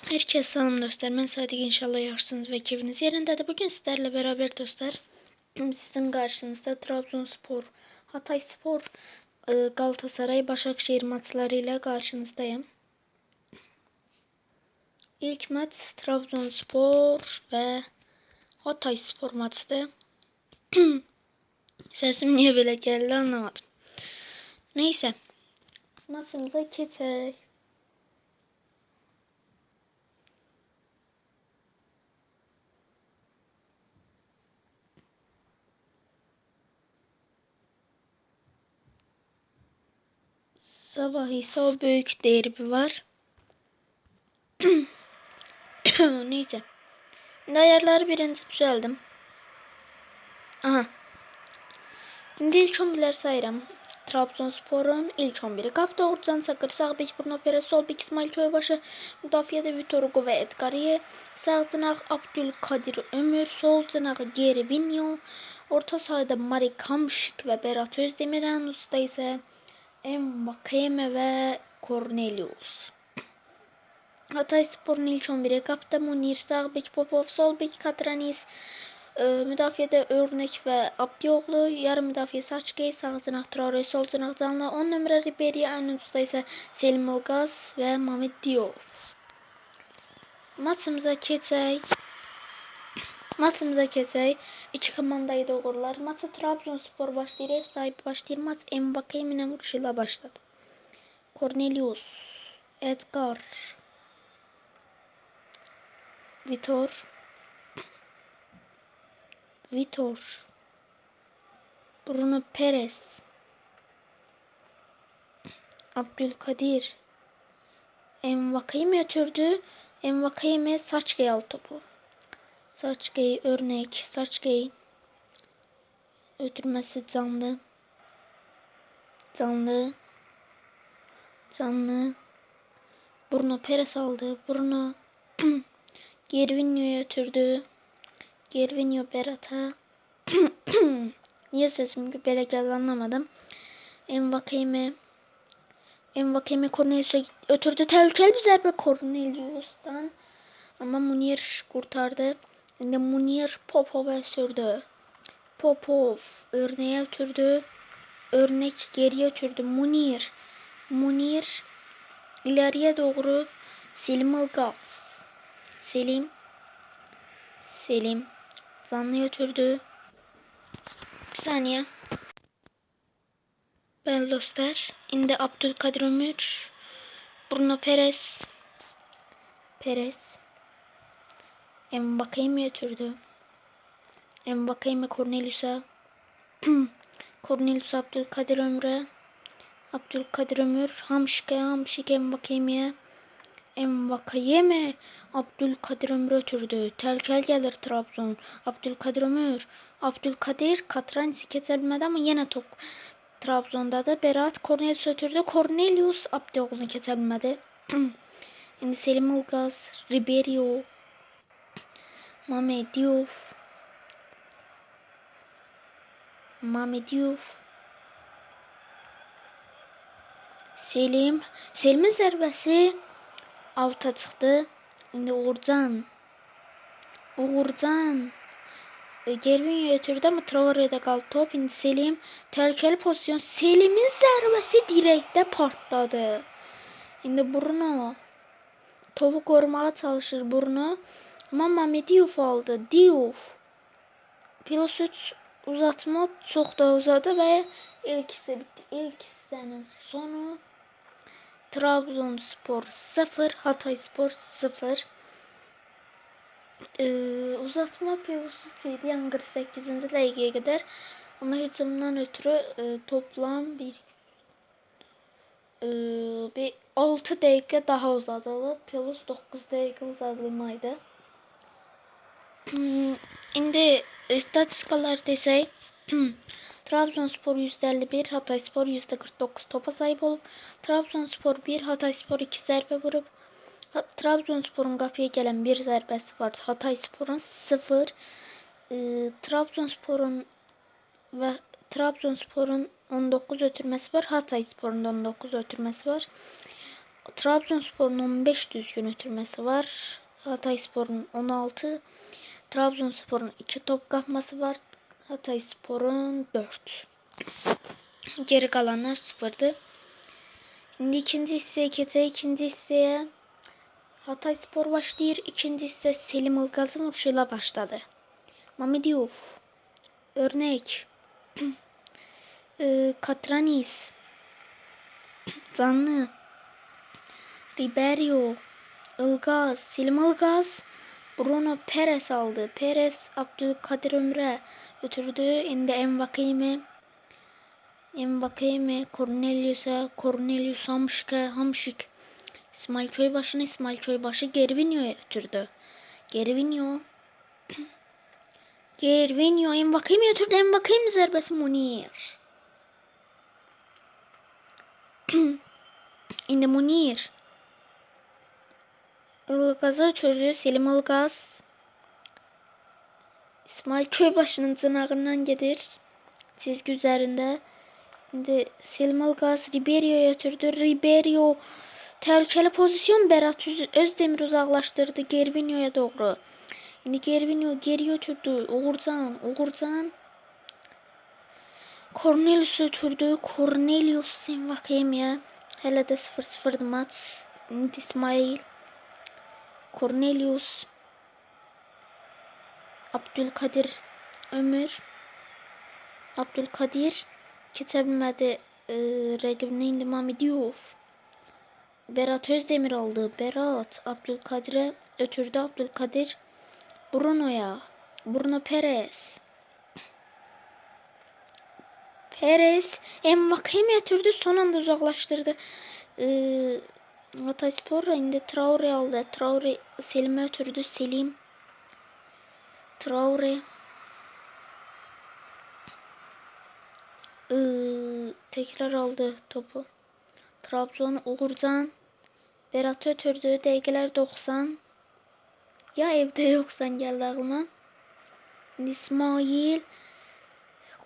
Herkese selam dostlar. Ben Sadık inşallah yaxşısınız ve keyfiniz yerindedir. Bugün sizlerle beraber dostlar sizin karşınızda Trabzonspor, Hatayspor, e, Galatasaray, Başakşehir maçlarıyla karşınızdayım. İlk maç Trabzonspor ve Hatayspor maçtı. Sesim niye böyle geldi anlamadım. Neyse. Maçımıza geçelim. Sabah ise o büyük derbi var. Neyse. Şimdi ayarları birinci düzeldim. Aha. Şimdi ilk 11'ler sayıram. Trabzonspor'un ilk 11'i. Kapta Uğurcan Sakır, sağ bek Bruno Perez, sol bek İsmail Köybaşı, müdafiyede Vitor Hugo ve Edgariye, sağ tırnak Abdülkadir Ömür, sol tırnak Geri Vinyo, orta sahada Mari Kamşik ve Berat Özdemir, en usta ise Mbakeme ve Cornelius. Hatay Spor'un ilk 11'i kapta Munir, sağ bek Popov, sol bek Katranis, e, müdafiyede Örnek ve Abdioğlu, yarı müdafiye Saçkey, sağ tırnak Traore, sol tırnak Zanla, 10 numara Ribery, ön usta ise Selim Ilgaz ve Mehmet Diop. Maçımıza keçək. Maçımıza keçək. İki komandayı da uğurlar. Maça Trabzonspor başlayır. Ev sahibi başlayır. Maç Mbakke'nin vuruşuyla başladı. Cornelius. Edgar. Vitor. Vitor. Bruno Perez. Abdülkadir. Envakayım götürdü. Envakayım'e saç gay al topu. Saçgey örnek. Saçgey ötürmesi canlı. Canlı. Canlı. Bruno Perez aldı. Bruno Gervinho'ya ötürdü. Gervinho Berat'a. Niye sesim böyle geldi anlamadım. Envakayme Envakayme Cornelius'a ötürdü. Tehlikeli bir zerbe Cornelius'tan. Ama Munir kurtardı. Şimdi Munir Popov'a sürdü. Popov örneğe ötürdü. Örnek geriye ötürdü. Munir. Munir ileriye doğru Selim Ilgaz. Selim. Selim. Zanlı ötürdü. Bir saniye. Ben dostlar. Şimdi Abdülkadir Ömür. Bruno Perez. Perez. Mbakayım götürdü. Mbakayım Cornelius'a. Cornelius Abdülkadir Ömür'e. Abdülkadir Ömür. Hamşike Hamşike Mbakayım'a. Mbakayım Abdülkadir Ömür ötürdü. Telkel gelir Trabzon. Abdülkadir Ömür. Abdülkadir Katranisi kesilmedi ama yine top Trabzon'da da Berat Cornelius ötürdü. Cornelius Abdioğlu'nu kesilmedi. Şimdi Selim Ilgaz, Riberio, Mehmet Diouf. Mehmet Diouf. Selim. Selim'in zərbesi avuta çıxdı. İndi Uğurcan. Uğurcan. E, Gervinho ötürdü ama Traore'de qaldı top. İndi Selim. Təhlükəli pozisyon. Selim'in zərbəsi direkdə partladı. İndi Bruno. Topu korumağa çalışır Bruno. Mehmet Diouf aldı. Diouf. Pilosic uzatma çok da uzadı ve ilk hisse bitti. İlk hissenin sonu Trabzonspor 0, Hatayspor 0. Ee, uzatma Pilosic'ydi yani 48. dakikaya kadar. Ama hücumdan ötürü e, toplam bir e, bir 6 dakika daha uzadılı. Pelos 9 dakika uzadılmaydı. Hmm, İndi statistikalar desək, Trabzonspor %51, Hatayspor %49 topa sahip olub. Trabzonspor 1, Hatayspor 2 zərbə vurub. Trabzonsporun qapıya gələn 1 zərbəsi var. Hataysporun 0. E, Trabzonsporun və Trabzonsporun 19 ötürməsi var. Hataysporun da 19 ötürməsi var. Trabzonspor'un 15 düzgün ötürmesi var. Hatayspor'un 16. Trabzonspor'un 2 top kapması var. Hatayspor'un 4. Geri kalanlar sıfırdı. Şimdi ikinci hisseye geçe ikinci hisseye Hatay Spor başlıyor. İkinci hisse Selim Ilgaz'ın vuruşuyla başladı. Mami Diouf. Örnek. Ee, Katranis. Zanlı. Riberio. Ilgaz. Selim Ilgaz. Bruno Perez aldı. Perez Abdülkadir Ömre götürdü. Şimdi Envakime. Envakime. Cornelius'a. Cornelius Hamşik'e. Hamşik. İsmail Köybaşı'nı İsmail Köybaşı Gervinho'ya götürdü. Gervinho. Gervinho. Envakime götürdü. Envakime zərbesi Munir. Şimdi Munir. Ilgaz'a götürdü. Selim Ilgaz. İsmail Köybaşı'nın tırnağından gelir. Çizgi üzerinde. Şimdi Selim Ilgaz Ribeiro'ya götürdü. Ribeiro tehlikeli pozisyon Berat Üz- Özdemir uzaklaştırdı Gervinho'ya doğru. Şimdi Gervinho geri götürdü. Uğurcan, Uğurcan. Cornelius götürdü. Cornelius sen bakayım ya. Hele de 0-0 maç. İsmail. Cornelius. Abdülkadir Ömür. Abdülkadir geçebilmedi. Ee, rakibine indi Mami Diouf. Berat Özdemir aldı. Berat Abdülkadir'e ötürdü. Abdülkadir Bruno'ya. Bruno Perez. Perez Envakime götürdü. Son anda uzaklaştırdı. Ee, Hatayspor indi. Traore aldı. Traore Selim'e ötürdü. Selim. Traore. Ee, tekrar aldı topu. Trabzon Uğurcan. Berat ötürdü. Dəqiqələr 90. Ya evdə yoxsan gəldi ağlıma. İsmail.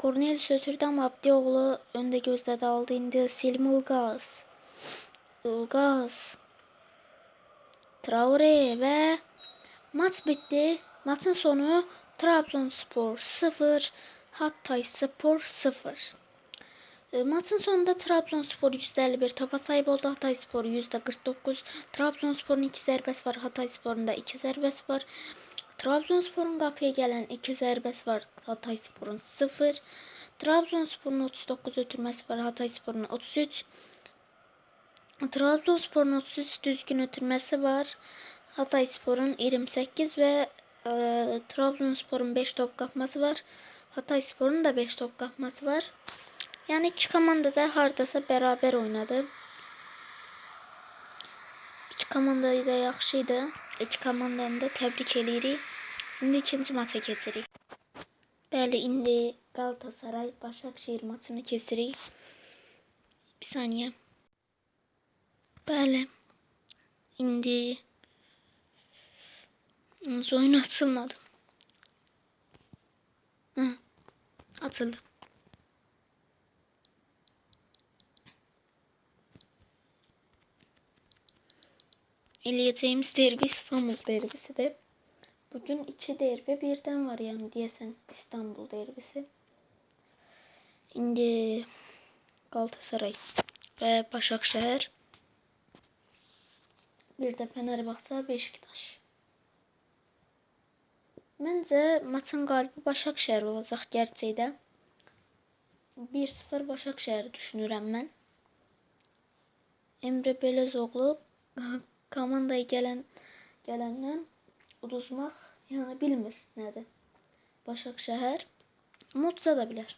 Cornelius ötürdü ama Abdioğlu önde gözlədi aldı. İndi Selim Ilgaz. Ilgaz. Traore ve maç bitti. Maçın sonu Trabzonspor 0, Hatay Spor 0. E, Maçın sonunda Trabzonspor 151 topa sahip oldu. Hatayspor %49. Trabzonspor'un 2 zərbəsi var. Hatayspor'un da 2 zərbəsi var. Trabzonspor'un qapıya gələn 2 zərbəsi var. Hatayspor'un 0. Trabzonspor'un 39 ötürməsi var. Hatayspor'un 33. Trabzonspor'un 33 düzgün ötürməsi var. Hatayspor'un 28 ve e, Trabzonspor'un 5 top kapması var. Hatayspor'un da 5 top kapması var. Yani iki komanda da hardasa beraber oynadı. İki komanda da yaxşıydı. İki komandanı da təbrik eləyirik. İndi ikinci maça keçirik. Bəli, indi Galatasaray Başakşehir maçını keçirik. Bir saniye. Bəli. İndi Yalnız oyun açılmadı. Hı. Açıldı. Eləyəcəyimiz derbi İstanbul derbisidir. Bugün iki derbi birden var yani diyesen İstanbul derbisi. İndi Galatasaray ve Başakşehir. Bir de Fenerbahçe Beşiktaş. Məncə maçın qalibi Başakşehir olacaq gerçəkdə. 1-0 Başakşehir düşünürəm mən. Emre Belezoğlu komandaya gələn gələndən uduzmaq yəni bilmir nədir. Başakşehir amma uduza da bilər.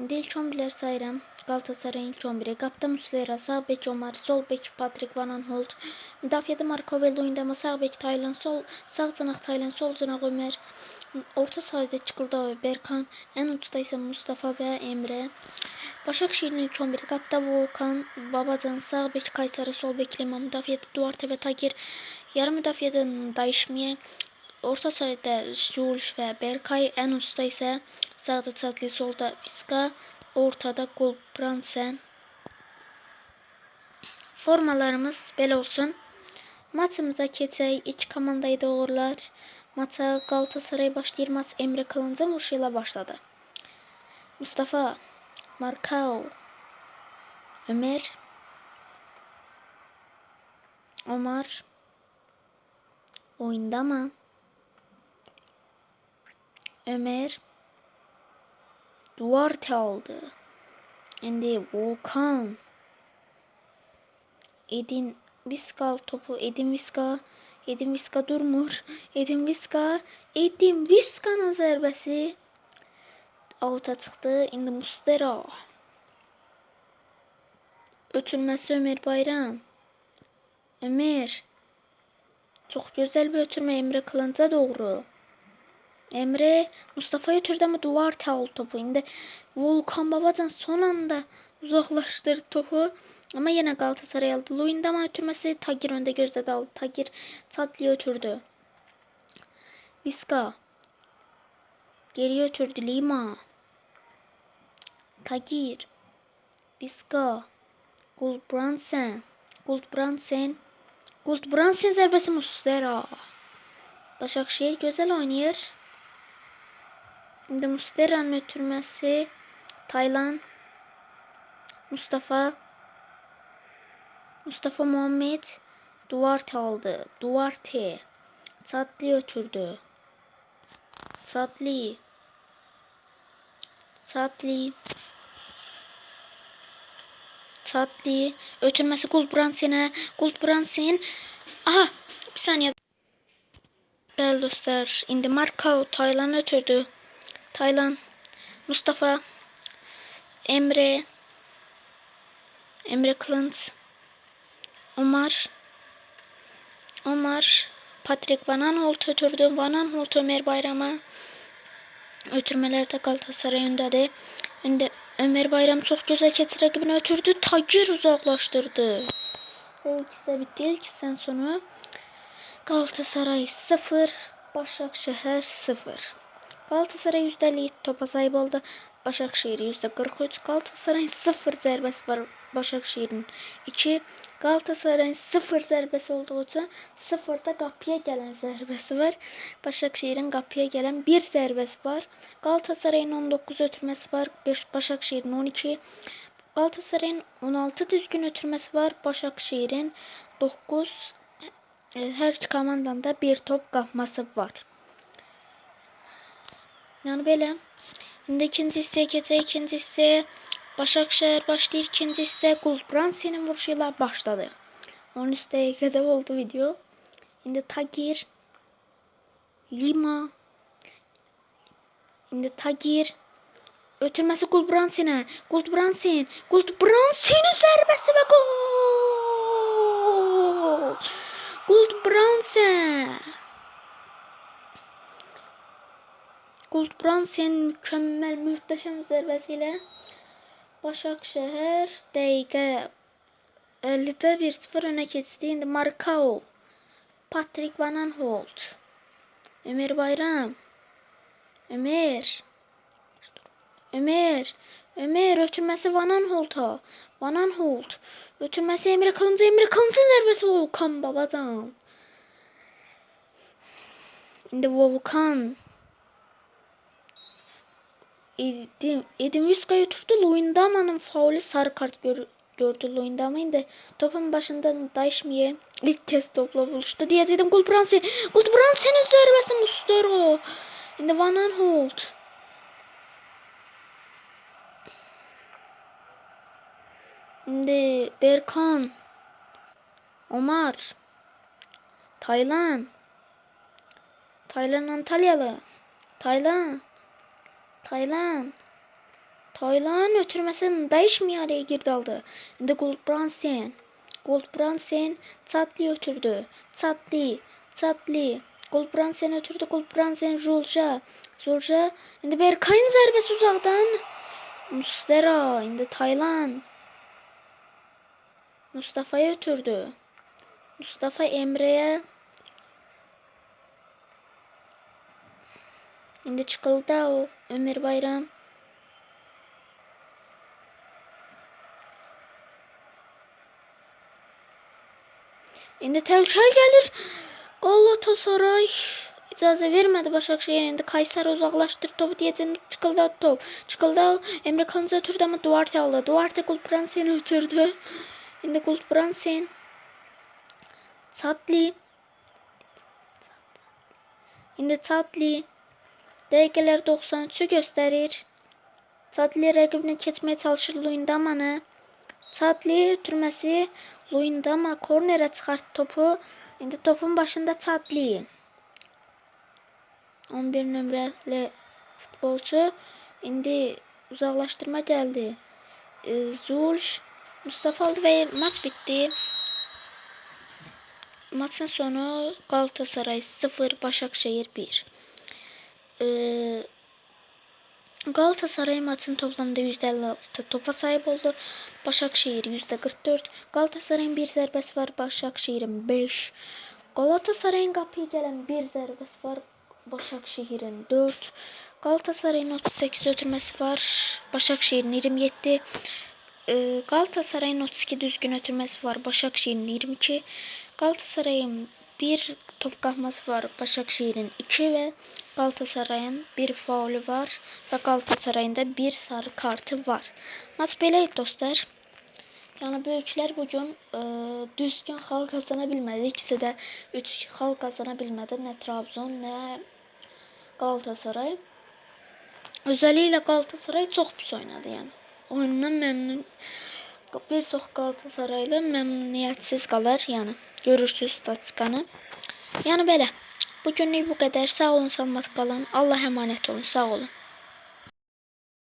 İndi ilk 11'lər sayıram. Galatasaray'ın ilk 11'i. Qapıda Muslera, sağ bek Omar, sol bek Patrick Van Aanholt. Müdafiədə Marco Vello oynama, sağ bek Taylan, sol sağ cınaq Taylan, sol cınaq Ömer. Orta sahada Çıkıldao ve Berkan. En uçta ise Mustafa ve Emre. Başakşehir'in ilk 11'i. Qapıda Volkan, Babacan, sağ bek Kayseri, sol bek Liman. Müdafiədə Duarte ve Tagir. Yarım müdafiədə Dayışmiye. Orta sahada Jules ve Berkay. En uçta ise sağda Çatli, solda Fiska. Ortada Gulbrandsen. Formalarımız belə olsun. Maçımıza keçək. İki komandayı doğrular. Maça Galatasaray başlayır. Maç Emre Kılıncın vuruşuyla başladı. Mustafa. Markao. Ömer. Omar. Oyunda mı? Ömer. Duarte aldı. Şimdi Volkan. Edin Viskal topu. Edin Viska. Edin Viska durmur. Edin Viska. Edin Viska'nın zərbəsi. Avuta çıxdı. İndi Mustera. Ötülməsi Ömer Bayram. Ömer. Çok güzel bir ötürme Emre Kılınca doğru. Emre Mustafa'yı ötürdü ama duvar tavul topu. İndi Volkan Babacan son anda uzaklaştırdı topu. Ama yine Galatasaray aldı. Luyendama ötürmesi Tagir önde gözde aldı. Tagir Çatlı'ya ötürdü. Viska. Geriye ötürdü Lima. Tagir. Viska. Gulbrandsen. Gulbrandsen. Gulbrandsen zərbəsi Mustera. Başakşehir güzel oynuyor. Şimdi Mustera'nın ötürmesi. Taylan. Mustafa. Mustafa Muhammed. Duarte aldı. Duarte. Satli ötürdü. Satli. Satli. Satli. Ötürmesi Gulbrandsen'e. Gulbrandsen. Aha. Bir saniye. Değerli dostlar. Indi Markao Taylan ötürdü. Taylan. Mustafa. Emre. Emre Kılıç. Omar. Omar. Patrick Van Aanholt ötürdü. Van Aanholt Ömer Bayram'a. Ötürmelerde Galatasaray öndedir. Önde Ömer Bayram çok güzel keçi rakibini ötürdü. Tagir uzaklaştırdı. İkisi de bitti. İlk sen sonu. Galatasaray 0, Başakşehir 0. Galatasaray %50 topa sahip oldu. Başakşehir %43. Galatasaray 0 zərbəsi var. Başakşehir'in 2. Galatasaray 0 zərbəsi olduğu için 0 da qapıya gələn zərbəsi var. Başakşehir'in qapıya gələn 1 zərbəsi var. Galatasaray'ın 19 ötürməsi var. 5 Başakşehir'in 12. Galatasaray'ın 16 düzgün ötürməsi var. Başakşehir'in 9 e, her iki komandanın da bir top kapması var. Yani böyle. Şimdi ikinci hisseye geçe ikinci hisseye Başakşehir başlayır. ikinci hisse Gulbrandsen'in vuruşuyla başladı. 13 dakikada oldu video. Şimdi Tagir Lima Şimdi Tagir Ötürmesi Gulbrandsen'e. Gulbrandsen. Gulbrandsen'in zərbəsi və gol. Gulbrandsen. Gulbrandsen mükemmel, muhteşem zərbəsiyle Başakşehir dəqiqə 50'də 1-0 önə keçdi. İndi Markao. Patrick Van Aanholt. Ömer Bayram. Ömer. Ömer. Ömer ötürməsi Van Aanholt'a. Van Aanholt. Ötürməsi Emre Kılıncı. Emre Kılıncın zərbəsi Volkan babadan. İndi Volkan. Edim, Edim Viska'yı oturdu. Luyendama'nın faulü sarı kart gör, gördü Luyendama. İndi topun başından Daşmiye ilk kez topla buluştu. Diyecektim Gulbransen. Gulbransen'in zərbəsi Mustero. İndi Van Aanholt. Şimdi Berkan. Omar. Taylan. Taylan Antalyalı. Taylan. Taylan. Taylan ötürməsin dəyişməyə araya girdi aldı. İndi Goldbrandsen. Goldbrandsen Çatli ötürdü. Çatli. Çatli. Goldbrandsen ötürdü. Goldbrandsen Jolja. Jolja. İndi Berkay'ın zərbəsi uzaqdan. Mustera. İndi Taylan. Mustafa'ya ötürdü. Mustafa Emre'ye Şimdi çıkıldı o Ömer Bayram. Şimdi Telçay gelir. Allah Tasaray icazə vermədi Başakşehir indi Kayseri uzaqlaşdır topu diyəcən çıxıldı top. Çıxıldı Emre Kanca ötürdü ama Duarte aldı. Duarte Gulbransen ötürdü. İndi Gulbransen Tatli İndi Tatli Dəqiqələr 93-ü göstərir. Satli rəqibini keçməyə çalışır Luyendama'nı. Satli ötürməsi Luyendama kornerə çıxartdı topu. İndi topun başında Satli. 11 nömrəli futbolçu. İndi uzaqlaşdırma gəldi. E, Zulş Mustafa aldı və maç bitdi. Maçın sonu Galatasaray 0, Başakşehir 1. Ee, Galatasaray maçın toplamda %56 topa sahip oldu. Başakşehir %44. Galatasaray'ın bir zərbəsi var, Başakşehir'in 5. Galatasaray'ın qapıya gələn bir zərbəsi var, Başakşehir'in 4. Galatasaray'ın 38 ötürməsi var, Başakşehir'in 27. Ee, Galatasaray'ın 32 düzgün ötürməsi var, Başakşehir'in 22. Galatasaray'ın bir top kapması var, Başakşehir'in 2 ve Galatasaray'ın bir faulü var ve Galatasaray'ın da bir sarı kartı var. Maç beləydi dostlar. Yəni böyüklər bu gün e, düzgün xal qazana bilmədi. İkisi də 3 xal qazana bilmədi. Nə Trabzon, nə Galatasaray. Özəlliklə Galatasaray çox pis oynadı yəni. Oyundan məmnun bir çox Galatasaraylı məmnuniyyətsiz qalır, yəni. Görürsüz statistikanı. Yəni belə. Bu günlük bu qədər. Sağ olun, salamat qalın. Allah əmanət olun. Sağ olun.